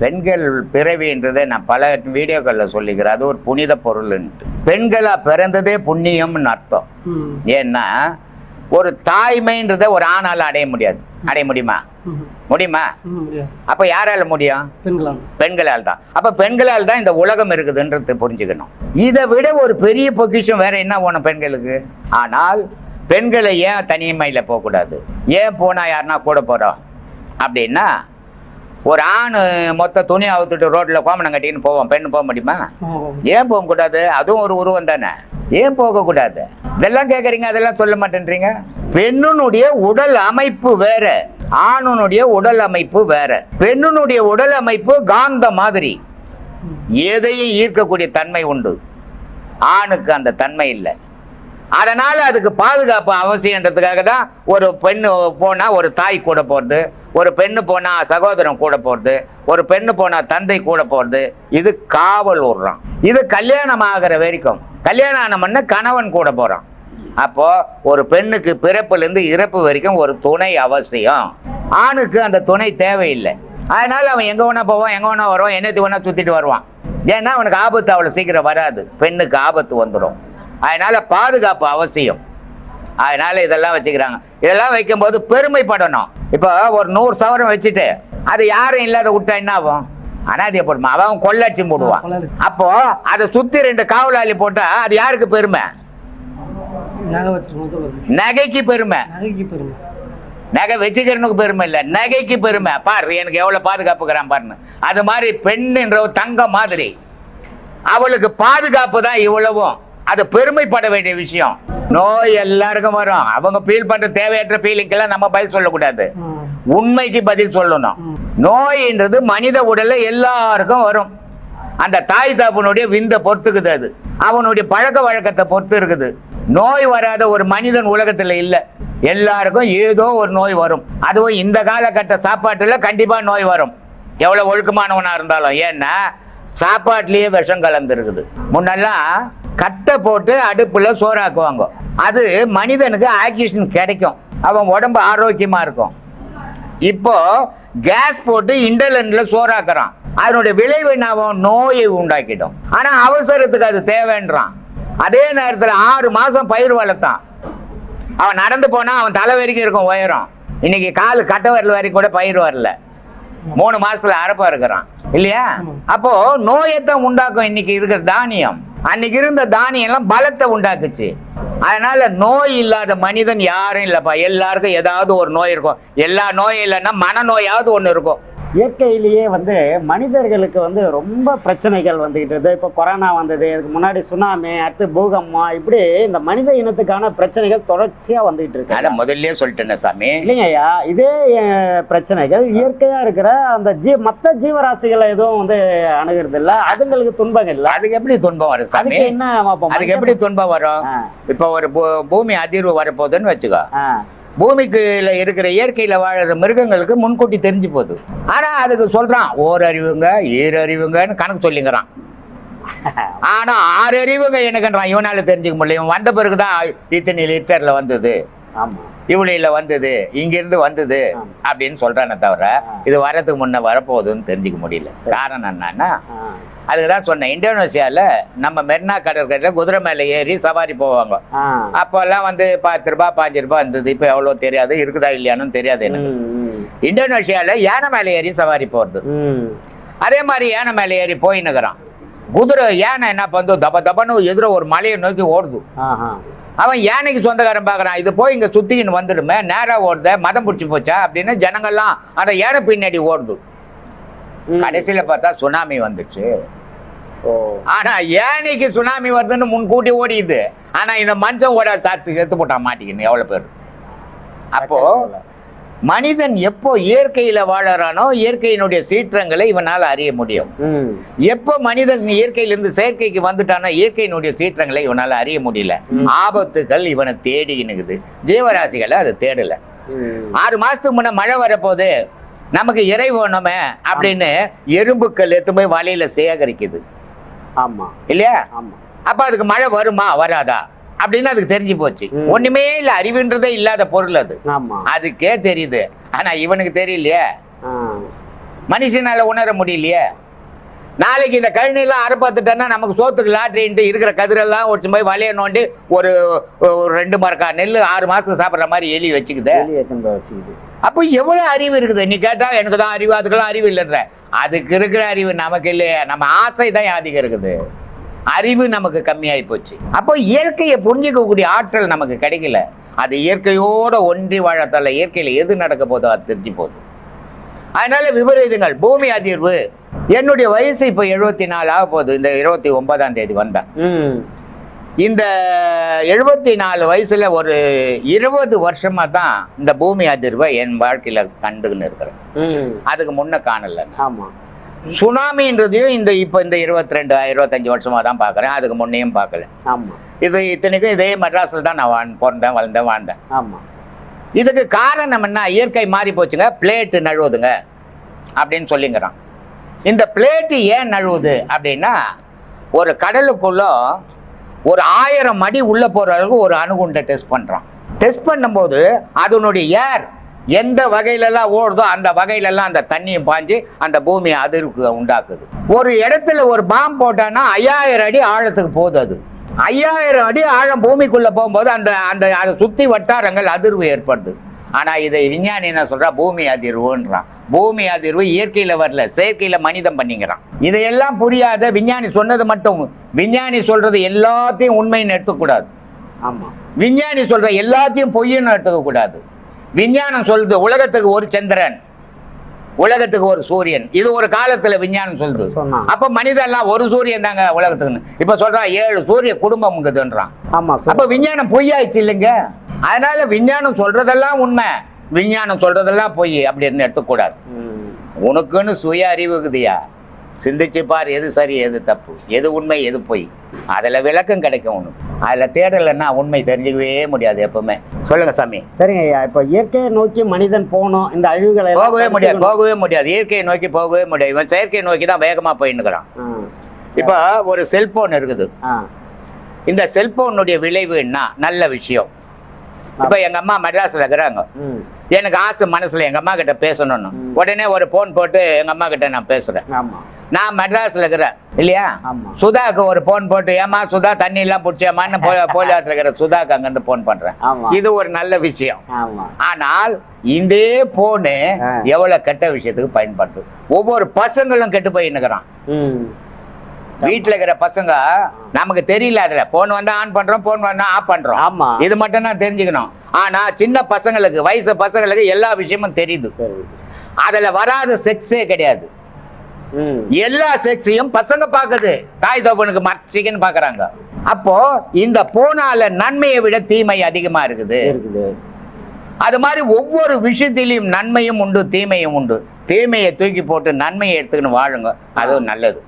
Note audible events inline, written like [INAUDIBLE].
பெண்கள் பிறவின்றதை நான் பல வீடியோக்களில் சொல்லிக்கிறேன். அது ஒரு புனித பொருள்ன்ட்டு. பெண்களாக பிறந்ததே புண்ணியம்னு அர்த்தம். ஏன்னா ஒரு தாய்மைன்றதை ஒரு ஆணால் அடைய முடியாது. அடைய முடியுமா. முடியுமா? அப்போ யாரால முடியும்? பெண்களால். தான். அப்போ பெண்களால் தான் இந்த உலகம் இருக்குதுன்றது புரிஞ்சுக்கணும். இதை விட ஒரு பெரிய பொக்கிஷம் வேற என்ன வேணும் பெண்களுக்கு? ஆனால் பெண்களை ஏன் தனிமையில் போகக்கூடாது? ஏன் போனால் யாருன்னா கூட போகிறோம் அப்படின்னா ஒரு ஆண் மொத்த துணி அவுத்துட்டு ரோட்டில் கோமணம் கட்டின்னு போவோம். பெண் போக முடியுமா. ஏன் போகக்கூடாது அதுவும் ஒரு உருவம் தானே. ஏன் போகக்கூடாது இதெல்லாம் கேட்குறீங்க அதெல்லாம் சொல்ல மாட்டேன்றீங்க? பெண்ணுனுடைய உடல் அமைப்பு வேற. ஆணுனுடைய உடல் அமைப்பு வேற. பெண்ணுனுடைய உடல் அமைப்பு காந்த மாதிரி. எதையும் ஈர்க்கக்கூடிய தன்மை உண்டு. ஆணுக்கு அந்த தன்மை இல்லை. அதனால் அதுக்கு பாதுகாப்பு அவசியன்றதுக்காக தான் ஒரு பெண்ணு போனால் ஒரு தாய் கூட போகிறது ஒரு பெண்ணு போனால் சகோதரன் கூட போகிறது ஒரு பெண்ணு போனால் தந்தை கூட போகிறது இது காவல் விடுறான் இது கல்யாணம் ஆகிற வரைக்கும். கல்யாணம் ஆனவன கணவன் கூட போகிறான் அப்போது ஒரு பெண்ணுக்கு பிறப்புலேருந்து இறப்பு வரைக்கும் ஒரு துணை அவசியம். ஆணுக்கு அந்த துணை தேவையில்லை. அதனால் அவன் எங்கே வேணால் போவான் எங்கே வேணால் வருவான் என்னத்துக்கு வேணால் சுற்றிட்டு வருவான். ஏன்னா அவனுக்கு ஆபத்து அவ்வளோ சீக்கிரம் வராது. பெண்ணுக்கு ஆபத்து வந்துடும். அதனால பாதுகாப்பு அவசியம். அதனால இதெல்லாம் வச்சுக்கிறாங்க. இதெல்லாம் வைக்கும்போது பெருமைப்படணும். இப்போ ஒரு நூறு சவரம் வச்சுட்டு அது யாரும் இல்லாத விட்டா என்ன ஆகும்? அனாதிய போடுமா? அவன் கொள்ளடிச்சு போடுவான். அப்போ அதை சுத்தி ரெண்டு காவலாளி போட்டா அது யாருக்கு பெருமை? நகைக்கு பெருமை. நகை வச்சுக்கிறனுக்கு பெருமை இல்லை. நகைக்கு பெருமை. பாரு எனக்கு எவ்வளோ பாதுகாப்புக்கிறான் பாருன்னு. அது மாதிரி பெண்ணுன்ற தங்கம் மாதிரி. அவளுக்கு பாதுகாப்பு தான் இவ்வளவும். அது பெருமைப்பட வேண்டிய விஷயம். நோய் எல்லாருக்கும் வரும். அவங்க ஃபீல் பண்ற தேவையற்ற ஃபீலிங்கெல்லாம் நம்ம பதில் சொல்லக்கூடாது. உண்மைக்கு பதில் சொல்லணும். நோயின்றது மனித உடல்ல எல்லாருக்கும் வரும். அந்த தாய் தாப்பனுடைய விந்த பொறுத்துக்குது அது. அவனுடைய பழக்க வழக்கத்தை பொறுத்து இருக்குது நோய் வராத ஒரு மனிதன் உலகத்துல இல்ல. எல்லாருக்கும் ஏதோ ஒரு நோய் வரும். அதுவும் இந்த காலகட்ட சாப்பாட்டுல கண்டிப்பா நோய் வரும். எவ்வளவு ஒழுக்கமானவனா இருந்தாலும். ஏன்னா சாப்பாட்டுலயே விஷம் கலந்துருக்குது. முன்னெல்லாம் கட்டை போட்டு அடுப்புல சோறாக்குவாங்க. அது மனிதனுக்கு ஆக்சிஜன் கிடைக்கும். அவன் உடம்பு ஆரோக்கியமா இருக்கும். இப்போ கேஸ் போட்டு இண்டலன்ல சோறாக்குறான். அதனுடைய விளைவு நான் நோயை உண்டாக்கிடும். ஆனா அவசரத்துக்கு அது தேவைன்றான். அதே நேரத்துல ஆறு மாசம் பயிர் வளர்த்தான். அவன் நடந்து போனா அவன் தலை வரைக்கும் இருக்கும் உயரம். இன்னைக்கு காலு கட்டை வரல வரைக்கும் கூட பயிர் வரல. மூணு மாசத்துல அரப்பா இருக்கிறான். இல்லையா. அப்போ நோயத்தான் உண்டாக்கும். இன்னைக்கு இருக்கிற தானியம். அன்னைக்கு இருந்த தானியம்லாம் பலத்தை உண்டாக்குச்சு. அதனால நோய் இல்லாத மனிதன் யாரும் இல்லைப்பா. எல்லாருக்கும் ஏதாவது ஒரு நோய் இருக்கும். எல்லா நோயும் இல்லைன்னா மனநோயாவது ஒன்று இருக்கும். இயற்கையிலேயே வந்து மனிதர்களுக்கு வந்து ரொம்ப பிரச்சனைகள் வந்துகிட்டு இப்போ கொரோனா வந்தது அதுக்கு முன்னாடி சுனாமி அடுத்து பூகம்பம் இப்படி இந்த மனித இனத்துக்கான பிரச்சனைகள் தொடர்ச்சியா வந்துகிட்டு இருக்கு. அதை முதல்லயே சொல்லிட்டேனே சாமி. இல்லைங்க ஐயா இதே பிரச்சனைகள் இயற்கையா இருக்கிற அந்த ஜீ மற்ற ஜீவராசிகளை எதுவும் வந்து அணுகிறது இல்ல அதுங்களுக்கு துன்பங்கள் இல்ல. அதுக்கு எப்படி துன்பம் வரும் சாமி? என்ன அதுக்கு எப்படி துன்பம் வரும்? இப்போ ஒரு பூமி அதிர்வு வரப்போகுதுன்னு வச்சுக்கோ. பூமிக்குள்ள இருக்கிற இயற்கையில் வாழ்கிற மிருகங்களுக்கு முன்கூட்டி தெரிஞ்சு போகுது. ஆனால் அதுக்கு சொல்கிறான் ஓர் ஓரறிவுங்க ஈரறிவுங்கன்னு கணக்கு சொல்லிங்கிறான். ஆனால் ஆறு அறிவுங்க எனக்குன்றான் இவனால் தெரிஞ்சுக்க முடியல. இவன் வந்த பிறகுதான் இத்தனை லிட்டரில் வந்தது. ஆமாம் இவ்வளியில வந்தது இங்கிருந்து வந்தது. அப்படின்னு சொல்றானே தவிர. இது வரதுக்கு முன்ன வரப்போகுதுன்னு தெரிஞ்சுக்க முடியல காரணம் என்னன்னா அதுக்கு தான் சொன்னேன் இந்தோனேசியாவில் நம்ம மெரினா கடற்கரையில் குதிரை மேலே ஏறி சவாரி போவாங்க. அப்போல்லாம் வந்து பத்து ரூபா பாஞ்சு ரூபாய் இருந்தது இப்போ எவ்வளோ தெரியாது இருக்குதா இல்லையான்னு தெரியாது எனக்கு இந்தோனேஷியாவில் யானை மேலே ஏறி சவாரி போகிறது. அதே மாதிரி யானை மேலே ஏறி போயின்னுக்குறான் குதிரை யானை என்ன பண்ணுது தப தபன்னு எதிர ஒரு மலையை நோக்கி ஓடுது. அவன் யானைக்கு சொந்தக்காரன் பார்க்குறான். இது போய் இங்கே சுற்றிக்கின்னு வந்துடுமே நேராக ஓடுத மதம் பிடிச்சி போச்சா அப்படின்னு ஜனங்கள்லாம் அந்த யானை பின்னாடி ஓடுது. கடைசியில் பார்த்தா சுனாமி வந்துச்சு. ஆனா யானைக்கு சுனாமி வருதுன்னு முன்கூட்டி ஓடியுது ஆனா இந்த மனுஷன் ஓட சாத்து செத்து போட்டான் மாட்டிக்கின்னு எவ்வளவு பேர். அப்போ மனிதன் எப்போ இயற்கையில வாழறானோ இயற்கையினுடைய சீற்றங்களை இவனால் அறிய முடியும். எப்போ மனிதன் இயற்கையிலிருந்து செயற்கைக்கு வந்துட்டானோ இயற்கையினுடைய சீற்றங்களை இவனால் அறிய முடியல. ஆபத்துகள் இவனை தேடி இணுகுது. ஜீவராசிகளை அது தேடல. ஆறு மாசத்துக்கு முன்ன மழை வரப்போகுது. நமக்கு இறை வேணுமே அப்படின்னு எறும்புக்கள் எடுத்து போய் வலையில சேகரிக்குது. ஆமா. இல்லையா? அப்ப அதுக்கு மழை வருமா வராதா? அப்படின்னு அதுக்கு தெரிஞ்சு போச்சு. ஒண்ணுமே இல்ல அறிவுன்றதே இல்லாத பொருள் அது. அதுக்கே தெரியுது. ஆனா இவனுக்கு தெரியலையே. மனுஷனால உணர முடியலையே. நாளைக்கு இந்த கழனிலாம் அறுப்பாத்துட்டோன்னா நமக்கு சோத்துக்கு லாட்ரின்ட்டு இருக்கிற கதிரெல்லாம் ஒடிச்சு போய் வலைய நோண்டி ஒரு ஒரு ரெண்டு மரக்கா நெல் ஆறு மாதத்துக்கு சாப்பிட்ற மாதிரி எலி வச்சுக்குது. வச்சுக்குது? அப்போ எவ்வளோ அறிவு இருக்குது? நீ கேட்டால் எனக்கு தான் அறிவு அதுக்கெல்லாம் அறிவு இல்லைன்ற. அதுக்கு இருக்கிற அறிவு நமக்கு இல்லையே. நம்ம ஆசை தான் அதிகம் இருக்குது. அறிவு நமக்கு கம்மியாகி போச்சு. அப்போ இயற்கையை புரிஞ்சிக்கக்கூடிய ஆற்றல் நமக்கு கிடைக்கல. அது இயற்கையோட ஒன்றி வாழத்தால இயற்கையில் எது நடக்க போதோ அது தெரிஞ்சு போகுது. அதனால விபரீதங்கள் பூமி அதிர்வு. என்னுடைய வயசு இப்போ எழுபத்தி நாலு ஆக போகுது. இந்த இருபத்தி ஒன்பதாம் தேதி வந்தேன் இந்த எழுபத்தி நாலு வயசுல ஒரு இருபது வருஷமா தான் இந்த பூமி அதிர்வை என் வாழ்க்கையில கண்டுன்னு இருக்கிறேன். அதுக்கு முன்ன காணல ஆமாம் சுனாமின்றதையும் இந்த இப்போ இந்த இருபத்தி ரெண்டு இருபத்தஞ்சு வருஷமா தான் பார்க்குறேன் அதுக்கு முன்னையும் பார்க்கல ஆமாம் இது இத்தனைக்கும் இதே மெட்ராஸில் தான் நான் வாழ் பிறந்தேன் வளர்ந்தேன் வாழ்ந்தேன். ஆமாம் இதுக்கு காரணம் என்ன? இயற்கை மாறி போச்சுங்க. பிளேட்டு நழுவுதுங்க. அப்படின்னு சொல்லிங்கிறான். இந்த பிளேட்டு ஏன் நழுவுது அப்படின்னா ஒரு கடலுக்குள்ள ஒரு ஆயிரம் அடி உள்ள போற அளவுக்கு ஒரு அணுகுண்டை டெஸ்ட் பண்றான். டெஸ்ட் பண்ணும்போது அதனுடைய ஏர் எந்த வகையிலெல்லாம் ஓடுதோ அந்த வகையிலெல்லாம் அந்த தண்ணியும் பாஞ்சு அந்த பூமியை அதிர்வுக்கு உண்டாக்குது. ஒரு இடத்துல ஒரு பாம்பு போட்டான்னா ஐயாயிரம் அடி ஆழத்துக்கு போகுது அது. ஐயாயிரம் அடி ஆழம் பூமிக்குள்ள போகும்போது அந்த அந்த அதை சுத்தி வட்டாரங்கள் அதிர்வு ஏற்படுது. ஆனா இதை விஞ்ஞானி என்ன சொல்றா? பூமி அதிர்வுன்றான். பூமி அதிர்வு இயற்கையில வரல செயற்கையில மனிதன் பண்ணிக்கிறான். இதையெல்லாம் புரியாத விஞ்ஞானி சொன்னது மட்டும் விஞ்ஞானி சொல்றது எல்லாத்தையும் உண்மைன்னு எடுத்துக்கூடாது ஆமாம் விஞ்ஞானி சொல்ற எல்லாத்தையும் பொய்ன்னு எடுத்துக்க கூடாது விஞ்ஞானம் சொல்லுது உலகத்துக்கு ஒரு சந்திரன் உலகத்துக்கு ஒரு சூரியன். இது ஒரு காலத்துல விஞ்ஞானம் சொல்லுது அப்ப மனிதன்லாம் ஒரு சூரியன் தாங்க உலகத்துக்குன்னு. இப்ப சொல்றான் ஏழு சூரிய குடும்பம் இருக்குதுன்றான் அப்ப விஞ்ஞானம் பொய்யாயிடுச்சு இல்லைங்க? அதனால விஞ்ஞானம் சொல்றதெல்லாம் உண்மை. விஞ்ஞானம் சொல்றதெல்லாம் பொய் அப்படின்னு எடுத்துக்கூடாது. உனக்குன்னு சுய அறிவு இருக்குதுயா? சிந்திச்சு பார் எது சரி எது தப்பு எது உண்மை எது பொய். அதுல விளக்கம் கிடைக்கும் உனக்கு. அதுல தேடலைன்னா உண்மை தெரிஞ்சுக்கவே முடியாது எப்பவுமே. சொல்லுங்க சாமி. சரிங்க ஐயா இப்போ இயற்கையை நோக்கி மனிதன் போகணும் இந்த அழிவுகளை போகவே முடியாது. போகவே முடியாது. இயற்கையை நோக்கி போகவே முடியாது. இவன் செயற்கையை நோக்கி தான் வேகமா போயின்னுக்கிறான். இப்போ ஒரு செல்போன் இருக்குது. இந்த செல்போனுடைய விளைவு என்ன? நல்ல விஷயம். இப்போ எங்க அம்மா மெட்ராஸ்ல இருக்கிறாங்க. எனக்கு ஆசை மனசுல எங்க அம்மா கிட்ட பேசணும்னு. உடனே ஒரு போன் போட்டு எங்க அம்மா கிட்ட நான் ஆமாம் நான் மெட்ராஸ்ல இருக்கிறேன். இல்லையா. சுதாக்கு ஒரு போன் போட்டு ஏமா சுதா தண்ணி எல்லாம் பிடிச்சேமான்னு போலியாத்துல [LAUGHS] இருக்கிற சுதாக்கு அங்கிருந்து போன் பண்றேன். ஆமா. இது ஒரு நல்ல விஷயம். ஆனால் இந்த போனு ஆ. எவ்வளவு கெட்ட விஷயத்துக்கு பயன்படுது. ஒவ்வொரு பசங்களும் கெட்டு போயின்னுக்கிறான். வீட்டுல இருக்கிற பசங்க நமக்கு தெரியல அதுல. போன் வந்தா ஆன் பண்றோம் போன் வந்தா ஆஃப் பண்றோம். ஆமா. இது மட்டும் தான் தெரிஞ்சுக்கணும். ஆனா சின்ன பசங்களுக்கு வயசு பசங்களுக்கு எல்லா விஷயமும் தெரியுது. அதுல வராத செக்ஸே கிடையாது. எல்லா செக்ஸையும் பசங்க பார்க்குது. தாய் தோப்பனுக்கு மறைச்சிக்கன்னு பார்க்கறாங்க. அப்போ இந்த போனால நன்மையை விட தீமை அதிகமா இருக்குது. இருக்குது. அது மாதிரி ஒவ்வொரு விஷயத்திலையும் நன்மையும் உண்டு தீமையும் உண்டு. தீமையை தூக்கி போட்டு நன்மையை எடுத்துக்கின்னு வாழுங்க. அதுவும் நல்லது.